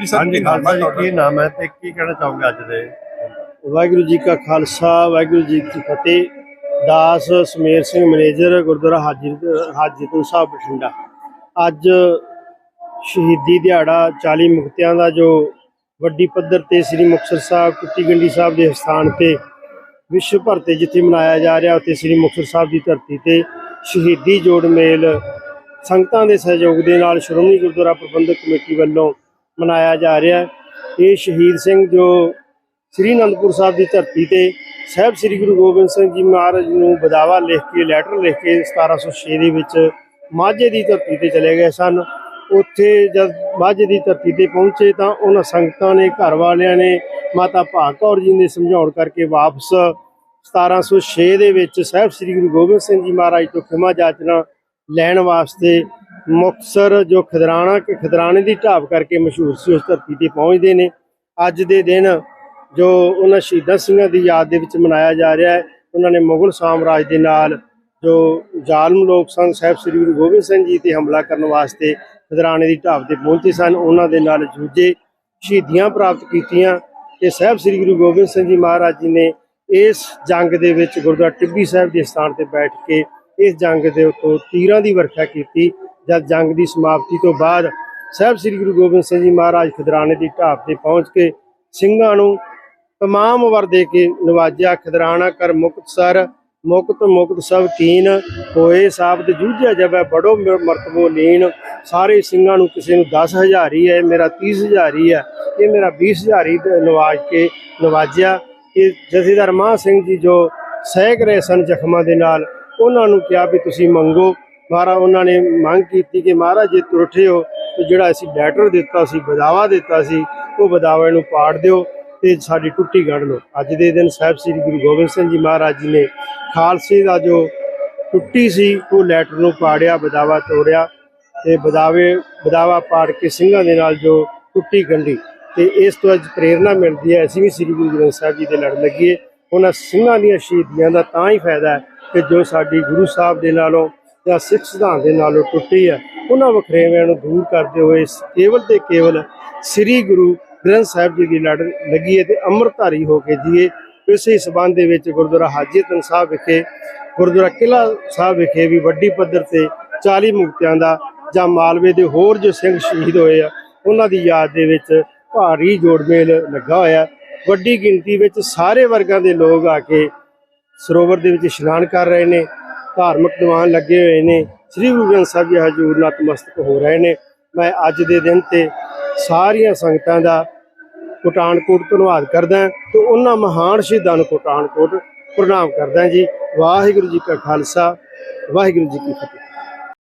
ਜੀ ਸਰ ਹਾਂਜੀ ਕੀ ਨਾਮ ਖਾਲਸਾ ਹੈ ਜੀ ਕੀ ਨਾਮ ਹੈ ਤੇ ਕੀ ਕਹਿਣਾ ਚਾਹੋਗੇ ਅੱਜ ਦੇ? ਵਾਹਿਗੁਰੂ ਜੀ ਕਾ ਖਾਲਸਾ ਵਾਹਿਗੁਰੂ ਜੀ ਕੀ ਫਤਿਹ। ਦਾਸ ਸਮੇਰ ਸਿੰਘ ਮੈਨੇਜਰ ਗੁਰਦੁਆਰਾ ਹਾਜੀ ਹਾਜੀਪੁਰ ਸਾਹਿਬ ਬਠਿੰਡਾ। ਅੱਜ ਸ਼ਹੀਦੀ ਦਿਹਾੜਾ 40 ਮੁਕਤਿਆਂ ਦਾ ਜੋ ਵੱਡੀ ਪੱਧਰ ਤੇ ਸ੍ਰੀ ਮੁਕਤਸਰ ਸਾਹਿਬ ਕੁੱਟੀ ਗੰਡੀ ਸਾਹਿਬ ਦੇ ਸਥਾਨ ਤੇ ਵਿਸ਼ਵ ਭਰ ਤੇ ਜਿੱਥੇ ਮਨਾਇਆ ਜਾ ਰਿਹਾ ਉੱਥੇ ਸ੍ਰੀ ਮੁਕਤਸਰ ਸਾਹਿਬ ਦੀ ਧਰਤੀ ਤੇ ਸ਼ਹੀਦੀ ਜੋੜ ਮੇਲ ਸੰਗਤਾਂ ਦੇ ਸਹਿਯੋਗ ਦੇ ਨਾਲ ਸ਼੍ਰੋਮਣੀ ਗੁਰਦੁਆਰਾ ਪ੍ਰਬੰਧਕ ਕਮੇਟੀ ਵੱਲੋਂ ਮਨਾਇਆ ਜਾ ਰਿਹਾ ਹੈ। ਇਹ ਸ਼ਹੀਦ ਸਿੰਘ ਜੋ ਸ੍ਰੀ ਅਨੰਦਪੁਰ ਸਾਹਿਬ ਦੀ ਧਰਤੀ ਤੇ ਸਾਹਿਬ ਸ੍ਰੀ ਗੁਰੂ ਗੋਬਿੰਦ ਸਿੰਘ ਜੀ ਮਹਾਰਾਜ ਨੂੰ ਬਦਾਵਾ ਲਿਖ ਕੇ ਲੈਟਰ ਲਿਖ ਕੇ 1706 ਦੇ ਵਿੱਚ ਮਾਝੇ ਦੀ ਧਰਤੀ ਤੇ ਚਲੇ ਗਏ ਸਨ। ਉੱਥੇ ਜਦ ਮਾਝੇ ਦੀ ਧਰਤੀ ਤੇ ਪਹੁੰਚੇ ਤਾਂ ਉਹਨਾਂ ਸੰਗਤਾਂ ਨੇ, ਘਰ ਵਾਲਿਆਂ ਨੇ, ਮਾਤਾ ਭਾਗ ਕੌਰ ਜੀ ਨੇ ਸਮਝਾਉਣ ਕਰਕੇ ਵਾਪਸ 1706 ਦੇ ਵਿੱਚ ਸਾਹਿਬ ਸ੍ਰੀ ਗੁਰੂ ਗੋਬਿੰਦ ਸਿੰਘ ਜੀ ਮਹਾਰਾਜ ਤੋਂ ਖਿਮਾ ਜਾਚਨਾ ਲੈਣ ਵਾਸਤੇ ਮੁਕਤਸਰ ਜੋ ਖਦਰਾਣਾ ਖਦਰਾਣੇ ਦੀ ਢਾਬ ਕਰਕੇ ਮਸ਼ਹੂਰ ਸੀ, ਉਸ ਧਰਤੀ ਤੇ ਪਹੁੰਚਦੇ ਨੇ। ਅੱਜ ਦੇ ਦਿਨ ਜੋ ਉਹਨਾਂ ਸ਼ਹੀਦਾਂ ਸਿੰਘਾਂ ਦੀ ਯਾਦ ਦੇ ਵਿੱਚ ਮਨਾਇਆ ਜਾ ਰਿਹਾ ਹੈ, ਉਹਨਾਂ ਨੇ ਮੁਗਲ ਸਾਮਰਾਜ ਦੇ ਨਾਲ ਜੋ ਜ਼ਾਲਮ ਲੋਕ ਸਨ ਸਾਹਿਬ ਸ੍ਰੀ ਗੁਰੂ ਗੋਬਿੰਦ ਸਿੰਘ ਜੀ ਤੇ ਹਮਲਾ ਕਰਨ ਵਾਸਤੇ ਖਦਰਾਣੇ ਦੀ ਢਾਬ ਤੇ ਪਹੁੰਚੇ ਸਨ, ਉਹਨਾਂ ਦੇ ਨਾਲ ਜੂਝੇ ਸ਼ਹੀਦੀਆਂ ਪ੍ਰਾਪਤ ਕੀਤੀਆਂ ਤੇ ਸਾਹਿਬ ਸ੍ਰੀ ਗੁਰੂ ਗੋਬਿੰਦ ਸਿੰਘ ਜੀ ਮਹਾਰਾਜ ਜੀ ਨੇ ਇਸ ਜੰਗ ਦੇ ਵਿੱਚ ਗੁਰਦੁਆਰਾ ਟਿੱਬੀ ਸਾਹਿਬ ਦੇ ਸਥਾਨ ਤੇ ਬੈਠ ਕੇ ਇਸ ਜੰਗ ਦੇ ਉੱਤੋਂ ਤੀਰਾਂ ਦੀ ਵਰਖਾ ਕੀਤੀ ਜਦ ਜੰਗ ਦੀ ਸਮਾਪਤੀ ਤੋਂ ਬਾਅਦ ਸਾਹਿਬ ਸ੍ਰੀ ਗੁਰੂ ਗੋਬਿੰਦ ਸਿੰਘ ਜੀ ਮਹਾਰਾਜ ਖਦਰਾਣੇ ਦੀ ਢਾਬ ਤੇ ਪਹੁੰਚ ਕੇ ਸਿੰਘਾਂ ਨੂੰ ਤਮਾਮ ਵਰ ਦੇ ਕੇ ਨਵਾਜਿਆ, ਖਦਰਾਣਾ ਕਰ ਮੁਕਤਸਰ ਮੁਕਤ ਮੁਕਤ ਸਭ ਕੀਨ, ਹੋਏ ਸਾਬਤ ਜੂਝਿਆ ਜਬੈ, ਬੜੋ ਮਰਤਬੋ ਲੀਨ। ਸਾਰੇ ਸਿੰਘਾਂ ਨੂੰ ਕਿਸੇ ਨੂੰ 10000 ਹੀ ਹੈ, ਮੇਰਾ 30000 ਹੀ ਹੈ। ਇਹ ਮੇਰਾ 20000 ਹੀ ਤੇ ਨਵਾਜ ਕੇ ਨਵਾਜਿਆ। ਕਿ ਜਥੇਦਾਰ ਮਾਹ ਸਿੰਘ ਜੀ ਜੋ ਸਹਿਕ ਰਹੇ ਸਨ ਜ਼ਖਮਾਂ ਦੇ ਨਾਲ, ਉਹਨਾਂ ਨੂੰ ਕਿਹਾ ਵੀ ਤੁਸੀਂ ਮੰਗੋ। ਮਹਾਰਾ ਉਹਨਾਂ ਨੇ ਮੰਗ ਕੀਤੀ ਕਿ ਮਹਾਰਾਜ ਜੇ ਤੁਰ ਹੋ, ਤੇ ਜਿਹੜਾ ਅਸੀਂ ਲੈਟਰ ਦਿੱਤਾ ਸੀ, ਬਦਾਵਾ ਦਿੱਤਾ ਸੀ, ਉਹ ਬਦਾਵੇ ਨੂੰ ਪਾੜ ਦਿਓ ਤੇ ਸਾਡੀ ਟੁੱਟੀ ਕੱਢ ਲਓ। ਅੱਜ ਦੇ ਦਿਨ ਸਾਹਿਬ ਸ੍ਰੀ ਗੁਰੂ ਗੋਬਿੰਦ ਸਿੰਘ ਜੀ ਮਹਾਰਾਜ ਜੀ ਨੇ ਖਾਲਸੇ ਦਾ ਜੋ ਟੁੱਟੀ ਸੀ, ਉਹ ਲੈਟਰ ਨੂੰ ਪਾੜਿਆ, ਬਦਾਵਾ ਤੋੜਿਆ ਤੇ ਬਦਾਵੇ, ਬਦਾਵਾ ਪਾੜ ਕੇ ਸਿੰਘਾਂ ਦੇ ਨਾਲ ਜੋ ਟੁੱਟੀ ਗੰਢੀ ਤੇ ਇਸ ਤੋਂ ਅੱਜ ਪ੍ਰੇਰਣਾ ਮਿਲਦੀ ਹੈ। ਅਸੀਂ ਵੀ ਸ੍ਰੀ ਗੁਰੂ ਗ੍ਰੰਥ ਸਾਹਿਬ ਜੀ ਦੇ ਲੜ ਲੱਗੀਏ। ਉਹਨਾਂ ਸਿੰਘਾਂ ਦੀਆਂ ਸ਼ਹੀਦੀਆਂ ਦਾ ਤਾਂ ਹੀ ਫਾਇਦਾ ਹੈ ਕਿ ਜੋ ਸਾਡੀ ਗੁਰੂ ਸਾਹਿਬ ਦੇ ਨਾਲੋਂ ਜਾਂ ਸਿੱਖ ਸਿਧਾਂਤ ਦੇ ਨਾਲੋਂ ਟੁੱਟੀ ਹੈ, ਉਹਨਾਂ ਵਖਰੇਵਿਆਂ ਨੂੰ ਦੂਰ ਕਰਦੇ ਹੋਏ ਕੇਵਲ ਤੇ ਕੇਵਲ ਸ੍ਰੀ ਗੁਰੂ ਗ੍ਰੰਥ ਸਾਹਿਬ ਜੀ ਦੀ ਲੜ ਲੱਗੀ ਹੈ ਤੇ ਅੰਮ੍ਰਿਤਧਾਰੀ ਹੋ ਕੇ ਜੀਏ। ਇਸੇ ਸਬੰਧ ਦੇ ਵਿੱਚ ਗੁਰਦੁਆਰਾ ਹਾਜੀਤਨ ਸਾਹਿਬ ਵਿਖੇ, ਗੁਰਦੁਆਰਾ ਕਿਲਾ ਸਾਹਿਬ ਵਿਖੇ ਵੀ ਵੱਡੀ ਪੱਧਰ ਤੇ 40 ਮੁਕਤਿਆਂ ਦਾ ਜਾਂ ਮਾਲਵੇ ਦੇ ਹੋਰ ਜੋ ਸਿੰਘ ਸ਼ਹੀਦ ਹੋਏ ਆ, ਉਹਨਾਂ ਦੀ ਯਾਦ ਦੇ ਵਿੱਚ ਭਾਰੀ ਜੋੜ ਮੇਲ ਲੱਗਾ ਹੋਇਆ ਵੱਡੀ ਗਿਣਤੀ ਵਿੱਚ ਸਾਰੇ ਵਰਗਾਂ ਦੇ ਲੋਕ ਆ ਕੇ ਸਰੋਵਰ ਦੇ ਵਿੱਚ ਇਸ਼ਨਾਨ ਕਰ ਰਹੇ ਨੇ। ਧਾਰਮਿਕ ਦੀਵਾਨ ਲੱਗੇ ਹੋਏ ਨੇ। ਸ੍ਰੀ ਗੁਰੂ ਗ੍ਰੰਥ ਸਾਹਿਬ ਜੀ ਹਜ਼ੂਰ ਨਤਮਸਤਕ ਹੋ ਰਹੇ ਨੇ। ਮੈਂ ਅੱਜ ਦੇ ਦਿਨ ਤੇ ਸਾਰੀਆਂ ਸੰਗਤਾਂ ਦਾ ਕੋਟਾਨਕੋਟ ਧੰਨਵਾਦ ਕਰਦਾ ਹਾਂ ਤੇ ਉਹਨਾਂ ਮਹਾਨ ਸ਼ਹੀਦਾਂ ਨੂੰ ਕੋਟਾਨਕੋਟ ਪ੍ਰਣਾਮ ਕਰਦਾ ਜੀ। ਵਾਹਿਗੁਰੂ ਜੀ ਕਾ ਖਾਲਸਾ, ਵਾਹਿਗੁਰੂ ਜੀ ਕੀ ਫਤਿਹ।